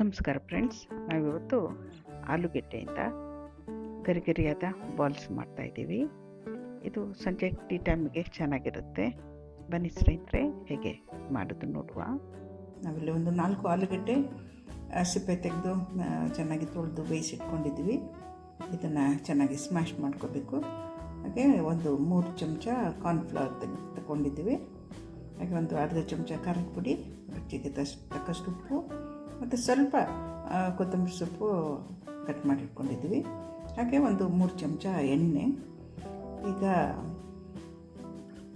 ನಮಸ್ಕಾರ ಫ್ರೆಂಡ್ಸ್. ನಾವಿವತ್ತು ಆಲೂಗೆಡ್ಡೆಯಿಂದ ಗರಿಗರಿಯಾದ ಬಾಲ್ಸ್ ಮಾಡ್ತಾಯಿದ್ದೀವಿ ಇದು ಸಂಜೆ ಟೀ ಟೈಮಿಗೆ ಚೆನ್ನಾಗಿರುತ್ತೆ. ಬನ್ನಿ ಸ್ನೇಹಿತರೆ, ಹೇಗೆ ಮಾಡೋದು ನೋಡುವ. ನಾವಿಲ್ಲಿ ಒಂದು ನಾಲ್ಕು ಆಲೂಗಡ್ಡೆ ಸಿಪ್ಪೆ ತೆಗೆದು ಚೆನ್ನಾಗಿ ತೊಳೆದು ಬೇಯಿಸಿಟ್ಕೊಂಡಿದ್ದೀವಿ. ಇದನ್ನು ಚೆನ್ನಾಗಿ ಸ್ಮ್ಯಾಶ್ ಮಾಡ್ಕೋಬೇಕು. ಹಾಗೆ ಒಂದು ಮೂರು ಚಮಚ ಕಾರ್ನ್ಫ್ಲವರ್ ತೆಗೆ, ತಗೊಂಡಿದ್ದೀವಿ. ಹಾಗೆ ಒಂದು ಅರ್ಧ ಚಮಚ ಖಾರದ ಪುಡಿ, ರುಚಿಗೆ ತಕ್ಕಷ್ಟು ಉಪ್ಪು ಮತ್ತು ಸ್ವಲ್ಪ ಕೊತ್ತಂಬರಿ ಸೊಪ್ಪು ಕಟ್ ಮಾಡಿಟ್ಕೊಂಡಿದ್ವಿ ಹಾಗೆ ಒಂದು ಮೂರು ಚಮಚ ಎಣ್ಣೆ. ಈಗ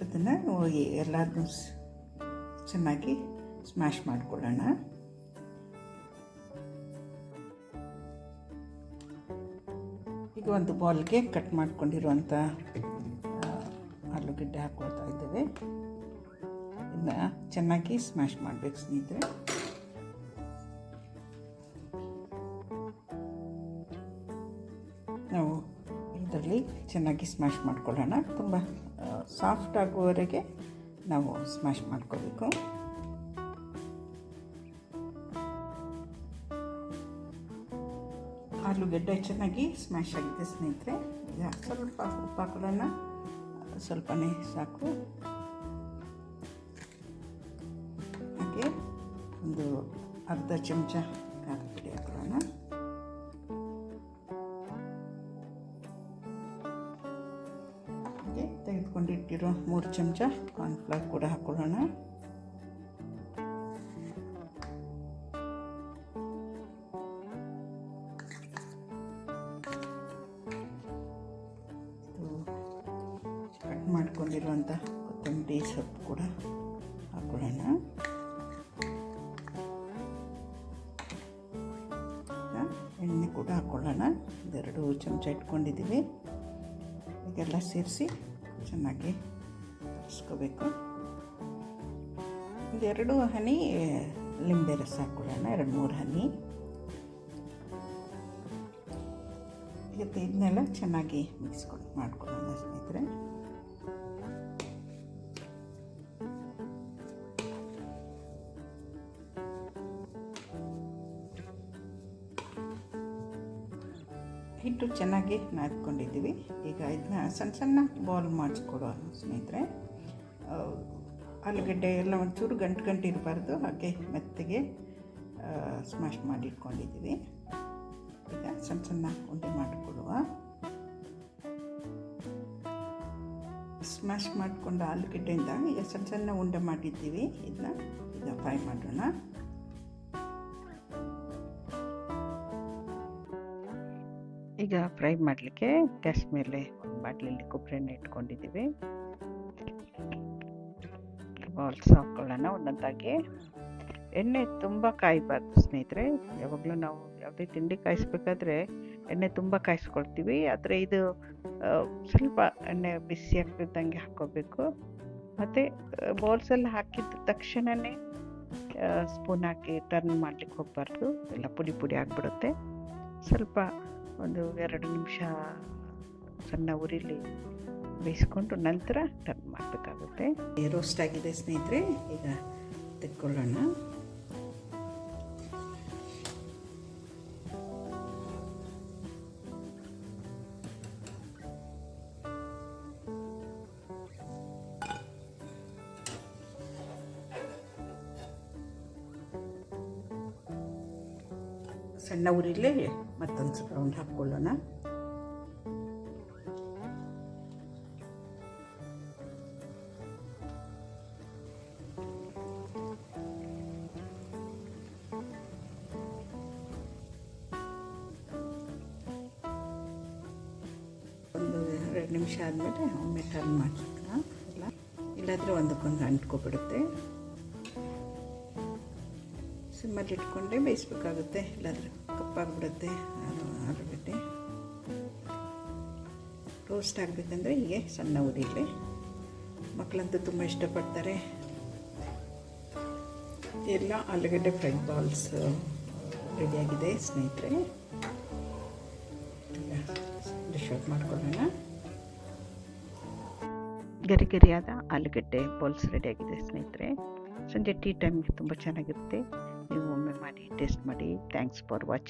ಅದನ್ನು ಎಲ್ಲದನ್ನೂ ಚೆನ್ನಾಗಿ ಸ್ಮ್ಯಾಶ್ ಮಾಡ್ಕೊಳ್ಳೋಣ. ಈಗ ಒಂದು ಬಾಲ್ಗೆ ಕಟ್ ಮಾಡ್ಕೊಂಡಿರುವಂಥ ಆಲೂಗಡ್ಡೆ ಹಾಕ್ಕೊಳ್ತಾ ಇದ್ದೇವೆ. ಇದನ್ನ ಚೆನ್ನಾಗಿ ಸ್ಮ್ಯಾಶ್ ಮಾಡಬೇಕು ಸ್ನೇಹಿತರೆ. ಚೆನ್ನಾಗಿ ಸ್ಮ್ಯಾಶ್ ಮಾಡ್ಕೊಳ್ಳೋಣ. ತುಂಬ ಸಾಫ್ಟ್ ಆಗುವವರೆಗೆ ನಾವು ಸ್ಮ್ಯಾಶ್ ಮಾಡ್ಕೋಬೇಕು. ಆಲೂಗಡ್ಡೆ ಚೆನ್ನಾಗಿ ಸ್ಮ್ಯಾಶ್ ಆಗಿದೆ ಸ್ನೇಹಿತರೆ. ಸ್ವಲ್ಪ ಉಪ್ಪು ಹಾಕೊಳ್ಳೋಣ. ಸ್ವಲ್ಪನೇ ಸಾಕು. ಹಾಗೆ ಒಂದು ಅರ್ಧ ಚಮಚ ಹಾಗೆ ತೆಗೆದುಕೊಂಡಿಟ್ಟಿರೋ ಮೂರು ಚಮಚ ಕಾರ್ನ್ಫ್ಲವರ್ ಕೂಡ ಹಾಕೊಳ್ಳೋಣ. ಕಟ್ ಮಾಡ್ಕೊಂಡಿರುವಂಥ ಕೊತ್ತಂಬರಿ ಸೊಪ್ಪು ಕೂಡ ಹಾಕೊಳ್ಳೋಣ. ಎಣ್ಣೆ ಕೂಡ ಹಾಕ್ಕೊಳ್ಳೋಣ ಇದೆರಡು ಚಮಚ ಇಟ್ಕೊಂಡಿದ್ದೀವಿ. ಇದೆಲ್ಲ ಸೇರಿಸಿ ಚೆನ್ನಾಗಿ ಕಲಿಸ್ಕೋಬೇಕು ಒಂದೆರಡು ಹನಿ ಲಿಂಬೆ ರಸ ಹಾಕ್ಕೊಳ್ಳೋಣ, ಎರಡು ಮೂರು ಹನಿ. ಇವತ್ತು ಇದನ್ನೆಲ್ಲ ಚೆನ್ನಾಗಿ ಮಿಕ್ಸ್ಕೊಂಡು ಮಾಡ್ಕೊಳ್ಳೋಣ ಸ್ನೇಹಿತರೆ. ಹಿಟ್ಟು ಚೆನ್ನಾಗಿ ನಾದ್ಕೊಂಡಿದ್ದೀವಿ. ಈಗ ಇದನ್ನ ಸಣ್ಣ ಸಣ್ಣ ಬಾಲ್ ಮಾಡಿಸ್ಕೊಡೋಣ ಸ್ನೇಹಿತರೆ. ಆಲೂಗಡ್ಡೆ ಎಲ್ಲ ಒಂಚೂರು ಗಂಟು ಗಂಟು ಇರಬಾರ್ದು. ಹಾಗೆ ಮೆತ್ತಗೆ ಸ್ಮ್ಯಾಶ್ ಮಾಡಿ ಇಟ್ಕೊಂಡಿದ್ದೀವಿ. ಈಗ ಸಣ್ಣ ಸಣ್ಣ ಉಂಡೆ ಮಾಡಿಕೊಡುವ ಸ್ಮ್ಯಾಶ್ ಮಾಡಿಕೊಂಡ ಆಲೂಗಡ್ಡೆಯಿಂದ ಈಗ ಸಣ್ಣ ಸಣ್ಣ ಉಂಡೆ ಮಾಡಿದ್ದೀವಿ. ಇದನ್ನ ಈಗ ಫ್ರೈ ಮಾಡೋಣ. ಈಗ ಫ್ರೈ ಮಾಡಲಿಕ್ಕೆ ಗ್ಯಾಸ್ ಮೇಲೆ ಒಂದು ಬಾಟ್ಲಲ್ಲಿ ಕೊಬ್ಬರಿ ಎಣ್ಣೆ ಇಟ್ಕೊಂಡಿದ್ದೀವಿ. ಬಾಲ್ಸ್ ಹಾಕ್ಕೊಳ್ಳೋಣ ಒಂದೊಂದಾಗಿ. ಎಣ್ಣೆ ತುಂಬ ಕಾಯಬಾರ್ದು ಸ್ನೇಹಿತರೆ. ಯಾವಾಗಲೂ ನಾವು ಯಾವುದೇ ತಿಂಡಿ ಕಾಯಿಸ್ಬೇಕಾದ್ರೆ ಎಣ್ಣೆ ತುಂಬ ಕಾಯಿಸ್ಕೊಳ್ತೀವಿ. ಆದರೆ ಇದು ಸ್ವಲ್ಪ ಎಣ್ಣೆ ಬಿಸಿ ಆಗ್ತಿದ್ದಂಗೆ ಹಾಕ್ಕೋಬೇಕು. ಮತ್ತು ಬೌಲ್ಸಲ್ಲಿ ಹಾಕಿದ ತಕ್ಷಣವೇ ಸ್ಪೂನ್ ಹಾಕಿ ಟರ್ನ್ ಮಾಡಲಿಕ್ಕೆ ಹೋಗಬಾರ್ದು. ಎಲ್ಲ ಪುಡಿ ಪುಡಿ ಆಗಿಬಿಡುತ್ತೆ. ಸ್ವಲ್ಪ ಒಂದು ಎರಡು ನಿಮಿಷ ಸಣ್ಣ ಉರಿಲಿ ಬೇಯಿಸ್ಕೊಂಡು ನಂತರ ಟರ್ನ್ ಮಾಡಬೇಕಾಗುತ್ತೆ. ರೋಸ್ಟ್ ಆಗಿದೆ ಸ್ನೇಹಿತರೆ ಈಗ ತೆಕ್ಕೊಳ್ಳೋಣ. ಸಣ್ಣ ಉರಿಲೇ ಮತ್ತೊಂದು ಸ್ವಲ್ಪ ರೌಂಡ್ ಹಾಕ್ಕೊಳ್ಳೋಣ. ಎರಡು ನಿಮಿಷ ಆದಮೇಲೆ ಒಮ್ಮೆ ಟರ್ನ್ ಮಾಡ್ಸೋಣ. ಇಲ್ಲ ಇಲ್ಲಾದರೆ ಒಂದಕ್ಕೊಂದು ಅಂಟ್ಕೊಬಿಡುತ್ತೆ. ಸಿಮ್ಮಲ್ಲಿ ಇಟ್ಕೊಂಡೆ ಬೇಯಿಸ್ಬೇಕಾಗುತ್ತೆ ಇಲ್ಲಾಂದರೆ ಕಪ್ಪಾಗ್ಬಿಡುತ್ತೆ ಆಲೂ- ಆಲೂಗಡ್ಡೆ ರೋಸ್ಟ್ ಆಗಬೇಕಂದ್ರೆ ಹೀಗೆ ಸಣ್ಣ ಉರಿಲಿ ಮಕ್ಕಳಂತೂ ತುಂಬ ಇಷ್ಟಪಡ್ತಾರೆ. ಎಲ್ಲ ಆಲೂಗಡ್ಡೆ ಫ್ರೈ ಬಾಲ್ಸ್ ರೆಡಿಯಾಗಿದೆ ಸ್ನೇಹಿತರೆ. ಡಿಶ್ ಮಾಡ್ಕೊಳ್ಳೋಣ. ಗರಿ ಗರಿಯಾದ ಆಲೂಗಡ್ಡೆ ಬಾಲ್ಸ್ ರೆಡಿಯಾಗಿದೆ ಸ್ನೇಹಿತರೆ. ಸಂಜೆ ಟೀ ಟೈಮ್ಗೆ ತುಂಬ ಚೆನ್ನಾಗಿರುತ್ತೆ. ಮಾಡಿ ಟೇಸ್ಟ್ ಮಾಡಿ. Thanks for watching